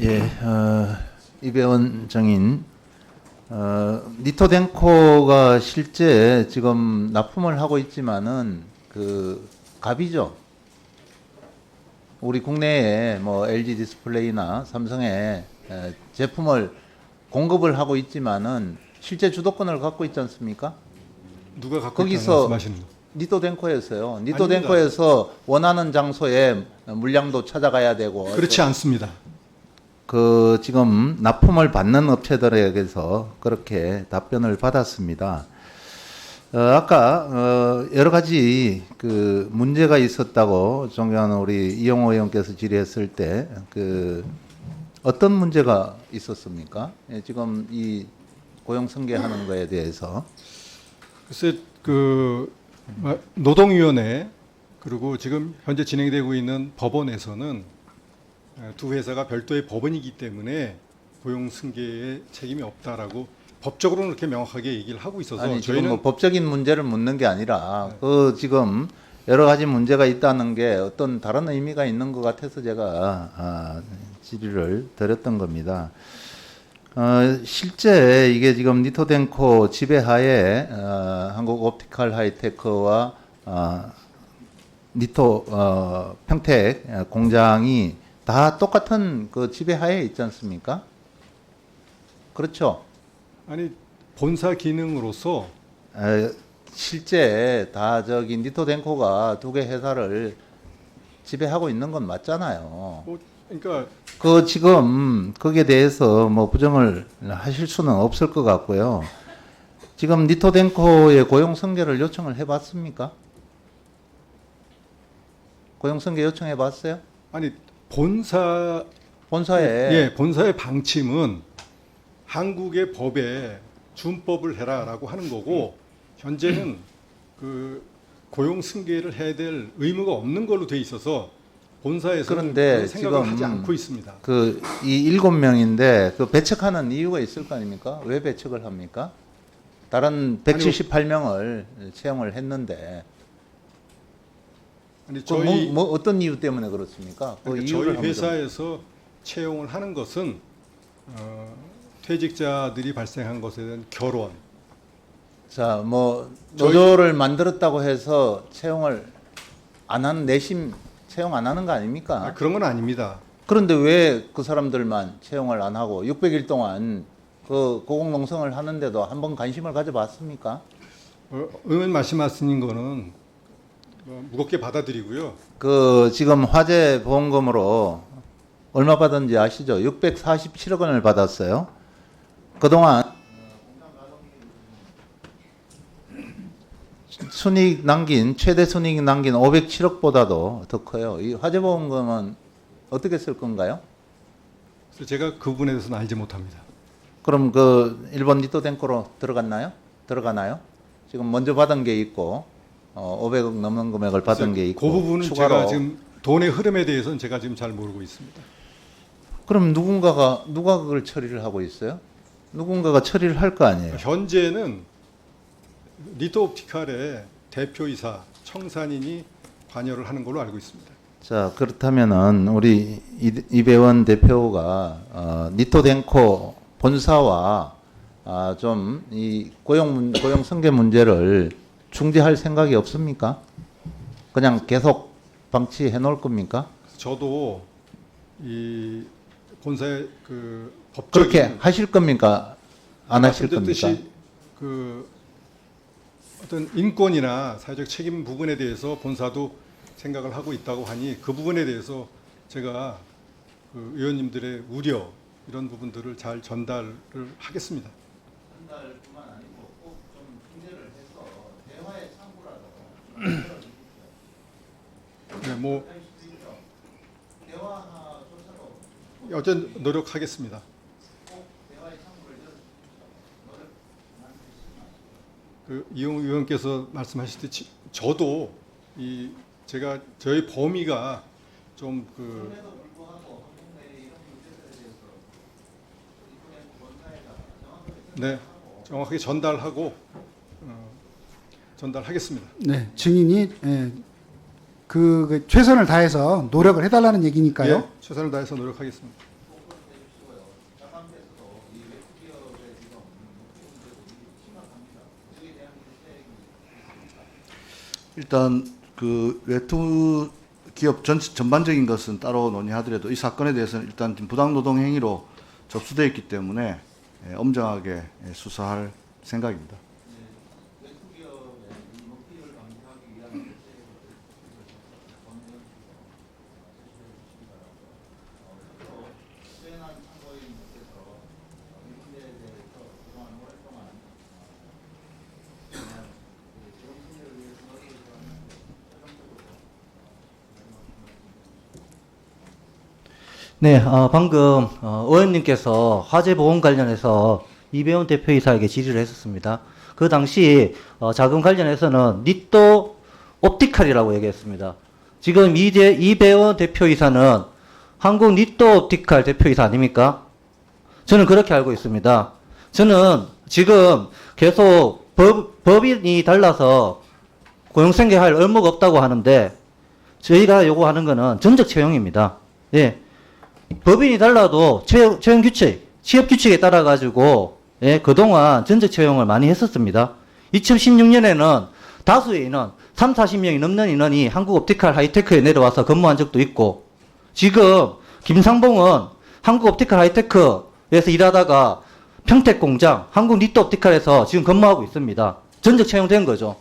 예, 어, 이배원 정인, 어, 니토덴코가 실제 지금 납품을 하고 있지만은 그 갑이죠. 우리 국내에 뭐 LG 디스플레이나 삼성에 에, 제품을 공급을 하고 있지만은 실제 주도권을 갖고 있지 않습니까? 누가 갖고 거기서 말씀하시는 거? 니토덴코에서요. 니토덴코에서 원하는 장소에 물량도 찾아가야 되고 그렇지 않습니다. 그 지금 납품을 받는 업체들에게서 그렇게 답변을 받았습니다. 어, 아까 어, 여러 가지 그 문제가 있었다고 존경하는 우리 이용호 의원께서 질의했을 때 그 어떤 문제가 있었습니까? 예, 지금 이 고용 승계하는 거에 대해서 글쎄 그 마- 노동위원회 그리고 지금 현재 진행되고 있는 법원에서는 에, 두 회사가 별도의 법원이기 때문에 고용 승계에 책임이 없다라고 법적으로는 그렇게 명확하게 얘기를 하고 있어서 아니 저희는 뭐 법적인 문제를 묻는 게 아니라 그 지금 여러 가지 문제가 있다는 게 어떤 다른 의미가 있는 것 같아서 제가 아, 질의를 드렸던 겁니다. 어, 실제 이게 지금 니토덴코 지배하에 어, 한국 옵티컬 하이테크와 어, 니토 어, 평택 어, 공장이 다 똑같은 그 지배하에 있지 않습니까? 그렇죠. 아니 본사 기능으로서 에, 실제 다 저기 니토덴코가 두 개 회사를 지배하고 있는 건 맞잖아요. 뭐 그러니까 그 지금 거기에 대해서 뭐 부정을 하실 수는 없을 것 같고요. 지금 니토덴코의 고용 승계를 요청을 해봤습니까? 고용 승계 요청해 봤어요? 아니 본사 본사에 예 본사의 방침은 한국의 법에 준법을 해라라고 하는 거고 현재는 그 고용 승계를 해야 될 의무가 없는 걸로 돼 있어서 본사에서는 그런데 그런 생각을 지금 하지 않고 있습니다. 그 이 일곱 명인데 그 배척하는 이유가 있을 거 아닙니까? 왜 배척을 합니까? 다른 178명을 채용을 했는데 아니 그 저희 뭐, 뭐 어떤 이유 때문에 그렇습니까? 그 그러니까 저희 한번 좀- 회사에서 채용을 하는 것은 어, 퇴직자들이 발생한 것에 대한 결원 자, 뭐 저희- 노조를 만들었다고 해서 채용을 안 하는 내심 채용 안 하는 거 아닙니까? 아, 그런 건 아닙니다. 그런데 왜 그 사람들만 채용을 안 하고 600일 동안 그 고공농성을 하는데도 한번 관심을 가져봤습니까? 어, 의원 말씀하신 거는 어, 무겁게 받아들이고요. 그 지금 화재 보험금으로 얼마 받았는지 아시죠? 647억 원을 받았어요. 그동안 순이익 남긴 최대 순이익 남긴 507억보다도 더 커요. 이 화재 보험금은 어떻게 쓸 건가요? 그래서 제가 그 부분에 대해서는 알지 못합니다. 그럼 그 일본 니토덴코로 들어갔나요? 들어가나요? 지금 먼저 받은 게 있고 어, 500억 넘는 금액을 받은 게 있고 그 부분은 제가 지금 돈의 흐름에 대해서는 제가 지금 잘 모르고 있습니다. 그럼 누군가가 누가 그걸 처리를 하고 있어요? 누군가가 처리를 할 거 아니에요. 현재는 리토옵티칼의 대표이사 청산인이 관여를 하는 걸로 알고 있습니다. 자 그렇다면은 우리 이- 이배원 대표가 어, 니토덴코 본사와 아, 좀 이 고용 문- 고용 승계 문제를 중재할 생각이 없습니까? 그냥 계속 방치해 놓을 겁니까? 저도 이 본사의 그 법적인 그렇게 하실 겁니까? 안 하실 겁니까? 그 어떤 인권이나 사회적 책임 부분에 대해서 본사도 생각을 하고 있다고 하니 그 부분에 대해서 제가 그 의원님들의 우려 이런 부분들을 잘 전달을 하겠습니다. 전달뿐만 아니고 꼭좀 중재를 해서 대화의 창구라도 네, 뭐 어쨌든 노력하겠습니다. 그 이용 의원께서 말씀하셨듯이 저도 이 제가 저희 범위가 좀그 네, 정확하게 전달하고 어, 전달하겠습니다. 네, 증인이 예, 그, 그, 최선을 다해서 노력을 해달라는 얘기니까요. 예, 최선을 다해서 노력하겠습니다. 일단 그 외투 기업 전 전반적인 것은 따로 논의하더라도 이 사건에 대해서는 일단 부당 노동 행위로 접수돼 있기 때문에 예, 엄정하게 수사할 생각입니다. 네, 어, 방금 어, 의원님께서 화재 보험 관련해서 이배원 대표이사에게 질의를 했었습니다. 그 당시 어, 자금 관련해서는 니또 옵티칼이라고 얘기했습니다. 지금 이대, 이배원 대표이사는 한국 니또 옵티칼 대표이사 아닙니까? 저는 그렇게 알고 있습니다. 저는 지금 계속 법, 법인이 달라서 고용생계할 의무가 없다고 하는데 저희가 요구하는 거는 전적 채용입니다. 예. 법인이 달라도 채용, 채용 규칙, 취업 규칙에 따라 가지고 예, 그동안 전적 채용을 많이 했었습니다. 2016년에는 다수의 인원, 3, 40명이 넘는 인원이 한국 옵티칼 하이테크에 내려와서 근무한 적도 있고 지금 김상봉은 한국 옵티칼 하이테크에서 일하다가 평택 공장, 한국 니트 옵티칼에서 지금 근무하고 있습니다. 전적 채용된 거죠.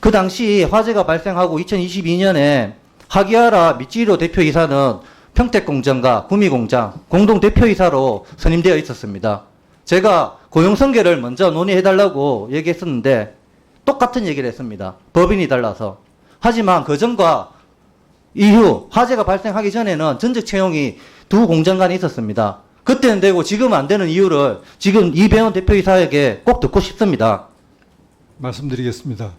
그 당시 화재가 발생하고 2022년에 하기하라 미찌로 대표이사는 평택 공장과 구미 공장 공동 대표이사로 선임되어 있었습니다. 제가 고용성계를 먼저 논의해달라고 얘기했었는데 똑같은 얘기를 했습니다. 법인이 달라서. 하지만 그 전과 이후 화재가 발생하기 전에는 전적 채용이 두 공장 간에 있었습니다. 그때는 되고 지금은 안 되는 이유를 지금 이배원 대표이사에게 꼭 듣고 싶습니다. 말씀드리겠습니다.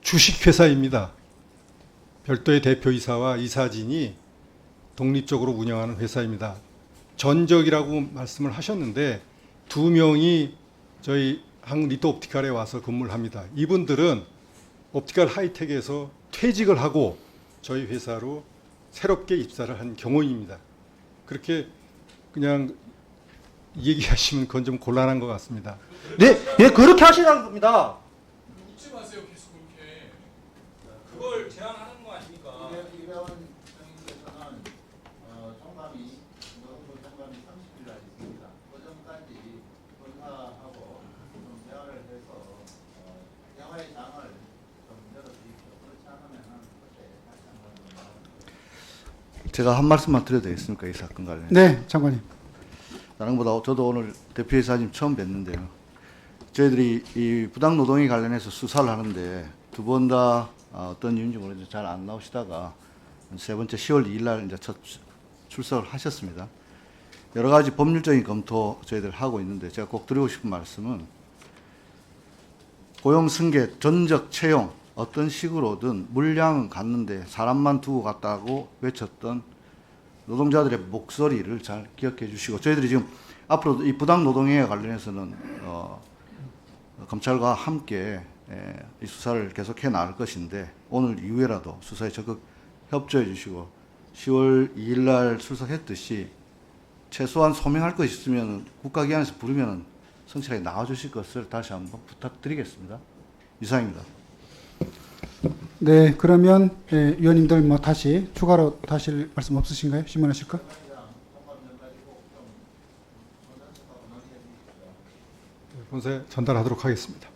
주식회사입니다. 별도의 대표이사와 이사진이 독립적으로 운영하는 회사입니다. 전적이라고 말씀을 하셨는데 두 명이 저희 한국 리토 옵티칼에 와서 근무를 합니다. 이분들은 옵티칼 하이텍에서 퇴직을 하고 저희 회사로 새롭게 입사를 한 경우입니다. 그렇게 그냥 얘기하시면 그건 좀 곤란한 것 같습니다. 네, 예, 그렇게 하시라는 겁니다. 묻지 마세요 계속 그렇게 그걸 제안하는? 이배원 어, 총감이 노동부 총감이 30일 날 있습니다. 그 전까지 본사하고 좀 대화를 해서 어, 대화의 장을 좀 열어주십시오. 그렇지 않으면은 그때 다시 한번 제가 한 말씀만 드려도 되겠습니까 이 사건 관련? 네, 장관님. 다른 것보다 저도 오늘 대표이사님 처음 뵀는데요. 저희들이 이 부당 노동에 관련해서 수사를 하는데 두 번 다 어떤 이유인지 모르겠는데 잘 안 나오시다가 세 번째 10월 2일 날 이제 첫 출- 출석을 하셨습니다. 여러 가지 법률적인 검토 저희들 하고 있는데 제가 꼭 드리고 싶은 말씀은 고용 승계, 전적 채용 어떤 식으로든 물량은 갔는데 사람만 두고 갔다고 외쳤던 노동자들의 목소리를 잘 기억해 주시고 저희들이 지금 앞으로 이 부당 노동에 관련해서는 어, 검찰과 함께 에, 이 수사를 계속해 나갈 것인데 오늘 이후에라도 수사에 적극 협조해 주시고 10월 2일 날 출석했듯이 최소한 소명할 것 있으면 국가기관에서 부르면 성실하게 나와 주실 것을 다시 한번 부탁드리겠습니다. 이상입니다. 네, 그러면 예, 위원님들 뭐 다시 추가로 다실 말씀 없으신가요? 질문하실 거? 본사에 전달하도록 하겠습니다.